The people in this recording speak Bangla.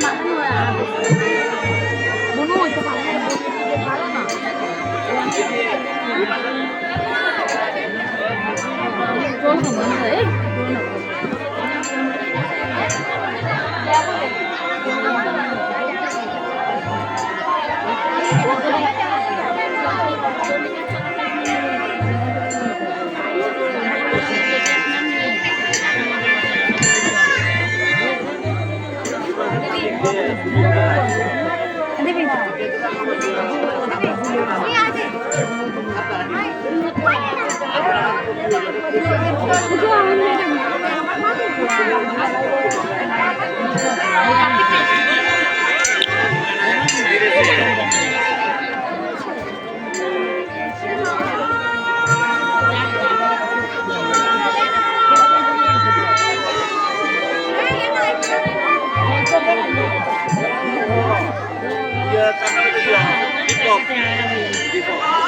马上就来 দেবে บอกบ